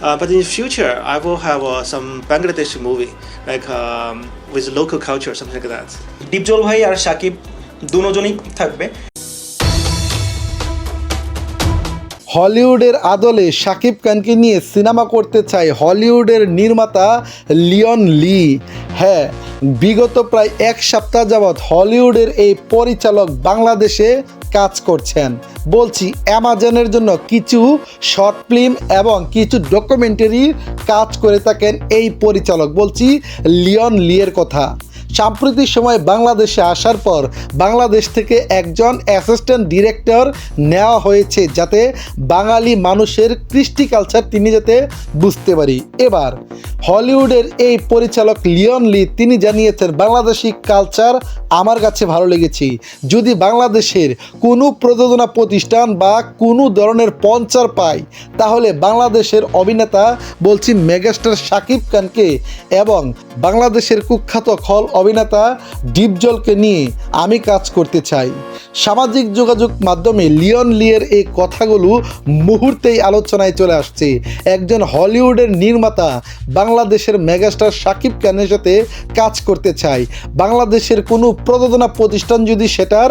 Uh, but in the future, I will have uh, some Bangladeshi movie like um, with local culture, something like that. Dipjol ভাই আর সাকিব দুজনই থাকবে হলিউডের আদলে শাকিব খানকে নিয়ে সিনেমা করতে চায় হলিউডের নির্মাতা লিওন লি হ্যাঁ বিগত প্রায় এক সপ্তাহ যাবৎ হলিউডের এই পরিচালক বাংলাদেশে কাজ করছেন। বলছি, অ্যামাজনের জন্য কিছু শর্ট ফিল্ম এবং কিছু ডকুমেন্টারি কাজ করে থাকেন এই পরিচালক। বলছি লিওন লিয়ের কথা। সাম্প্রতিক সময় বাংলাদেশে আসার পর বাংলাদেশ থেকে একজন অ্যাসিস্ট্যান্ট ডিরেক্টর নেওয়া হয়েছে যাতে বাঙালি মানুষের কৃষ্টি কালচার তিনি যাতে বুঝতে পারি। এবার হলিউডের এই পরিচালক লিওন লি, তিনি জানিয়েছেন, বাংলাদেশি কালচার আমার কাছে ভালো লেগেছে। যদি বাংলাদেশের কোনো প্রযোজনা প্রতিষ্ঠান বা কোনো ধরনের পঞ্চার পায়, তাহলে বাংলাদেশের অভিনেতা বলছি মেগাস্টার শাকিব খানকে এবং বাংলাদেশের কুখ্যাত খল অভিনেতা ডিপজলকে নিয়ে আমি কাজ করতে চাই। সামাজিক যোগাযোগ মাধ্যমে লিওন লিয়ের এই কথাগুলো মুহূর্তেই আলোচনায় চলে আসছে। একজন হলিউডের নির্মাতা বাংলাদেশের মেগাস্টার শাকিব খানের সাথে কাজ করতে চায়। বাংলাদেশের কোনো প্রযোজনা প্রতিষ্ঠান যদি সেটার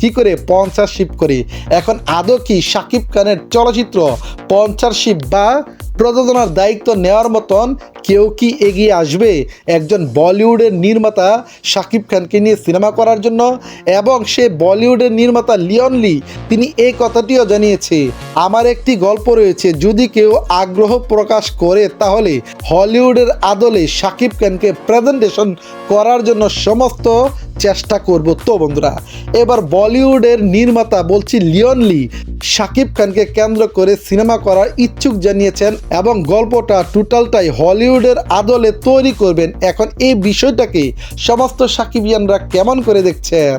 কি করে স্পন্সারশিপ করে? এখন আদৌ কি শাকিব খানের চলচ্চিত্র স্পন্সারশিপ বা প্রযোজনার দায়িত্ব নেওয়ার মতন কেউ কি এগিয়ে আসবে? একজন বলিউডের নির্মাতা শাকিব খানকে নিয়ে সিনেমা করার জন্য এবং সে বলিউডের নির্মাতা লিওন লি, তিনি এই কথাটিও জানিয়েছে, আমার একটি গল্প রয়েছে, যদি কেউ আগ্রহ প্রকাশ করে তাহলে হলিউডের আদলে শাকিব খানকে প্রেজেন্টেশন করার জন্য সমস্ত চেষ্টা করব। তো বন্ধুরা, এবার বলিউডের নির্মাতা বলছি লিওন লি, শাকিব খানকে কেন্দ্র করে সিনেমা করার ইচ্ছুক জানিয়েছেন এবং গল্পটা টোটালটাই হলিউডের আদলে তৈরি করবেন এখন এই বিষয়টাকে সমস্ত সাকিবিয়ানরা কেমন করে দেখছেন?